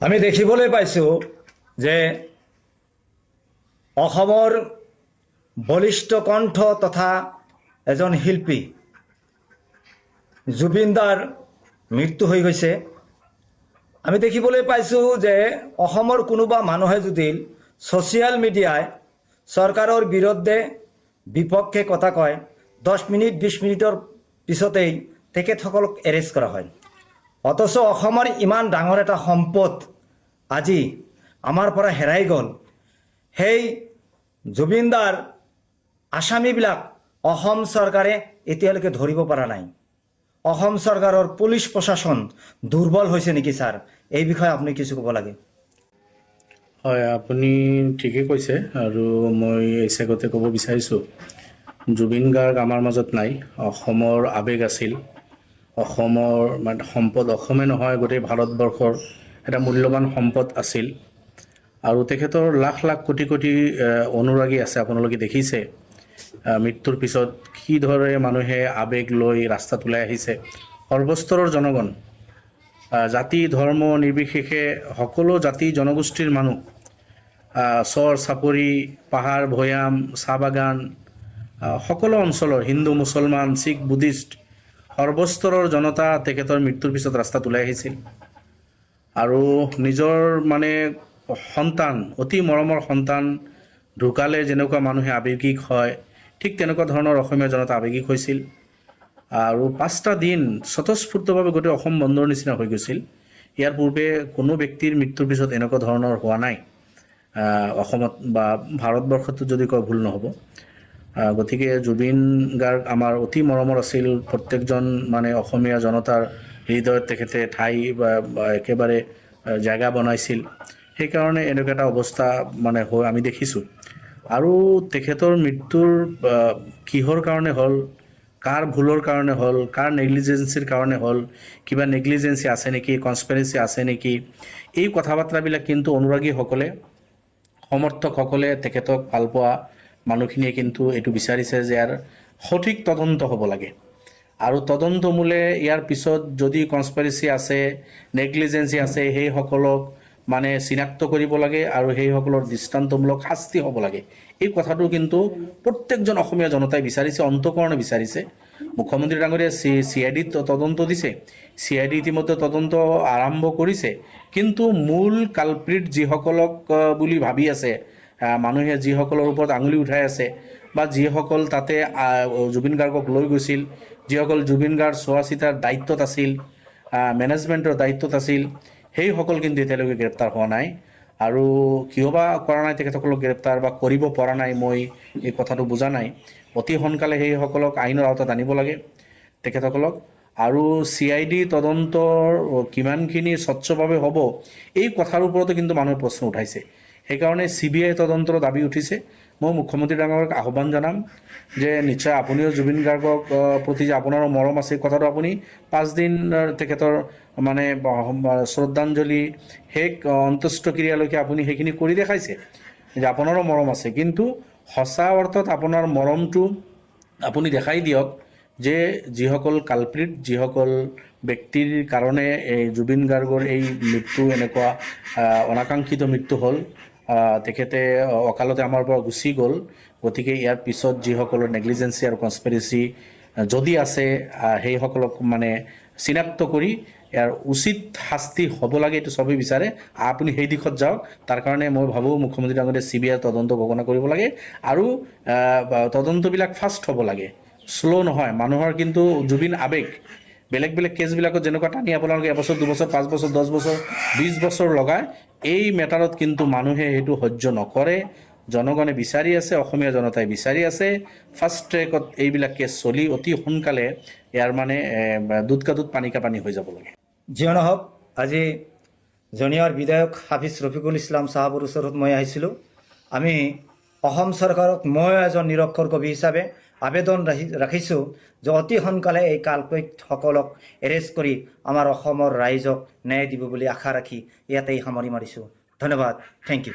আমি দেখিবলৈ পাইছোঁ যে অসমৰ বলিষ্ঠ কণ্ঠ তথা এজন শিল্পী জুবিন দাৰ মৃত্যু হৈ গৈছে। আমি দেখিবলৈ পাইছোঁ যে অসমৰ কোনোবা মানুহে যদি ছ'চিয়েল মিডিয়াই চৰকাৰৰ বিৰুদ্ধে বিপক্ষে কথা কয় দহ মিনিট বিছ মিনিটৰ পিছতেই তেখেতসকলক এৰেষ্ট কৰা হয়। অথচ অসমৰ ইমান ডাঙৰ এটা সম্পদ আজি আমাৰ পৰা হেৰাই গ'ল। সেই জুবিনদাৰ আসামীবিলাক অসম চৰকাৰে এতিয়ালৈকে ধৰিব পৰা নাই। অসম চৰকাৰৰ পুলিচ প্ৰশাসন দুৰ্বল হৈছে নেকি ছাৰ? এই বিষয়ে আপুনি কিছু ক'ব লাগে। হয়, আপুনি ঠিকেই কৈছে আৰু মই এই চেগতে ক'ব বিচাৰিছোঁ। জুবিন গাৰ্গ আমাৰ মাজত নাই, অসমৰ আৱেগ আছিল। অসমৰ মানে সম্পদ অসমে নহয়, গোটেই ভাৰতবৰ্ষৰ এটা মূল্যৱান সম্পদ আছিল। আৰু তেখেতৰ লাখ লাখ কোটি কোটি অনুৰাগী আছে, আপোনালোকে দেখিছে। মৃত্যুৰ পিছত কিদৰে মানুহে আৱেগ লৈ ৰাস্তাত ওলাই আহিছে। সৰ্বস্তৰৰ জনগণ জাতি, ধৰ্ম, নিৰ্বিশেষে সকলো জাতি জনগোষ্ঠীৰ মানুহ চৰ, চাপৰি, পাহাৰ, ভৈয়াম চাহ বাগান সকলো অঞ্চলৰ হিন্দু, মুছলমান, শিখ, বুদ্ধিষ্ট সৰ্বস্তৰৰ জনতা তেখেতৰ মৃত্যুৰ পিছত ৰাস্তাত ওলাই আহিছিল। আৰু নিজৰ মানে সন্তান, অতি মৰমৰ সন্তান ঢুকালে যেনেকুৱা মানুহে আৱেগিক হয়, ঠিক তেনেকুৱা ধৰণৰ অসমীয়া জনতা আৱেগিক হৈছিল। আৰু পাঁচটা দিন স্বতঃস্ফূৰ্তভাৱে গোটেই অসম বন্ধৰ নিচিনা হৈ গৈছিল। ইয়াৰ পূৰ্বে কোনো ব্যক্তিৰ মৃত্যুৰ পিছত এনেকুৱা ধৰণৰ হোৱা নাই। অসমত বা ভাৰতবৰ্ষতো যদি কয় ভুল নহ'ব। গতিকে জুবিন গাৰ্গ আমাৰ অতি মৰমৰ আছিল। প্ৰত্যেকজন মানে অসমীয়া জনতাৰ হৃদয়ত তেখেতে ঠাই বা একেবাৰে জেগা বনাইছিল। সেইকাৰণে এনেকুৱা এটা অৱস্থা মানে হৈ আমি দেখিছোঁ। আৰু তেখেতৰ মৃত্যুৰ কিহৰ কাৰণে হ'ল, কাৰ ভুলৰ কাৰণে হ'ল, কাৰ নেগলিজেঞ্চিৰ কাৰণে হ'ল, কিবা নেগলিজেঞ্চি আছে নেকি কনস্পিৰেঞ্চি আছে নেকি, এই কথা বাৰ্তাবিলাক কিন্তু অনুৰাগীসকলে, সমৰ্থকসকলে তেখেতক ভালো পোৱা মানুহখিনিয়ে কিন্তু এইটো বিচাৰিছে যে ইয়াৰ সঠিক তদন্ত হ'ব লাগে। আৰু তদন্তমূলে ইয়াৰ পিছত যদি কনস্পিৰেচি আছে নেগলিজেঞ্চি আছে সেইসকলক মানে চিনাক্ত কৰিব লাগে আৰু সেইসকলৰ দৃষ্টান্তমূলক শাস্তি হ'ব লাগে। এই কথাটো কিন্তু প্ৰত্যেকজন অসমীয়া জনতাই বিচাৰিছে, অন্তকৰণে বিচাৰিছে। মুখ্যমন্ত্ৰী ডাঙৰীয়া চি চি আই ডিত তদন্ত দিছে। চি আই ডি ইতিমধ্যে তদন্ত আৰম্ভ কৰিছে। কিন্তু মূল কালপ্ৰিট যিসকলক বুলি ভাবি আছে মানুহে যিসকলৰ ওপৰত আঙুলি উঠাই আছে বা যিসকল তাতে জুবিন গাৰ্গক লৈ গৈছিল, যিসকল জুবিন গাৰ্গ চোৱা চিতাৰ দায়িত্বত আছিল মেনেজমেণ্টৰ দায়িত্বত আছিল, সেইসকল কিন্তু এতিয়ালৈকে গ্ৰেপ্তাৰ হোৱা নাই। আৰু কিয় বা কৰা নাই তেখেতসকলক গ্ৰেপ্তাৰ বা কৰিব পৰা নাই মই এই কথাটো বুজা নাই। অতি সোনকালে সেইসকলক আইনৰ আওতাত আনিব লাগে তেখেতসকলক। আৰু চি আই ডি তদন্তৰ কিমানখিনি স্বচ্ছভাৱে হ'ব, এই কথাৰ ওপৰতো কিন্তু মানুহে প্ৰশ্ন উঠাইছে। সেইকাৰণে চি বি আই তদন্তৰ দাবি উঠিছে। মই মুখ্যমন্ত্ৰী ডাঙৰক আহ্বান জনাম যে নিশ্চয় আপুনিও জুবিন গাৰ্গক প্ৰতি যে আপোনাৰো মৰম আছে কথাটো আপুনি পাঁচদিন তেখেতৰ মানে শ্ৰদ্ধাঞ্জলি শেষ অন্ত্যেষ্টিক্ৰিয়ালৈকে আপুনি সেইখিনি কৰি দেখাইছে যে আপোনাৰো মৰম আছে। কিন্তু সঁচা অৰ্থত আপোনাৰ মৰমটো আপুনি দেখাই দিয়ক যে যিসকল কালপ্ৰিট যিসকল ব্যক্তিৰ কাৰণে এই জুবিন গাৰ্গৰ এই মৃত্যু এনেকুৱা অনাকাংক্ষিত মৃত্যু হ'ল তেখেতে অকালতে আমাৰ পৰা গুচি গ'ল। গতিকে ইয়াৰ পিছত যিসকলৰ নেগলিজেঞ্চি আৰু কনস্পিৰেচি যদি আছে সেইসকলক মানে চিনাক্ত কৰি ইয়াৰ উচিত শাস্তি হ'ব লাগে, এইটো চবেই বিচাৰে। আপুনি সেই দিশত যাওক। তাৰ কাৰণে মই ভাবোঁ, মুখ্যমন্ত্ৰী ডাঙৰীয়া চি বি আই তদন্ত ঘোষণা কৰিব লাগে আৰু তদন্তবিলাক ফাষ্ট হ'ব লাগে। শ্ল' নহয়, মানুহৰ কিন্তু জুবিন আৱেগ বেলেগ বেলেগ কেছবিলাকত যেনেকুৱা টানি আপোনালোকে এবছৰ, দুবছৰ, পাঁচ বছৰ, দহ বছৰ বিছ বছৰ লগায় এই মেটাৰত কিন্তু মানুহে সেইটো সহ্য নকৰে জনগণে বিচাৰি আছে অসমীয়া জনতাই বিচাৰি আছে। ফাষ্ট ট্ৰেকত এইবিলাক কেছ চলি অতি সোনকালে ইয়াৰ মানে এ, দুধ কা দুধ পানী কা পানী হৈ যাব লাগে। যিয়ে নহওক আজি জুনিয়ৰ বিধায়ক হাফিজ ৰফিকুল ইছলাম চাহাবৰ ওচৰত মই আহিছিলোঁ। আমি অসম চৰকাৰক মই এজন নিৰক্ষৰ কবি হিচাপে আবেদন ৰাখি, ৰাখিছোঁ যে অতি সোনকালে এই কালপৈতসকলক এৰেষ্ট কৰি আমাৰ অসমৰ ৰাইজক ন্যায় দিব বুলি আশা ৰাখি ইয়াতেই সামৰি মাৰিছোঁ। ধন্যবাদ। Thank you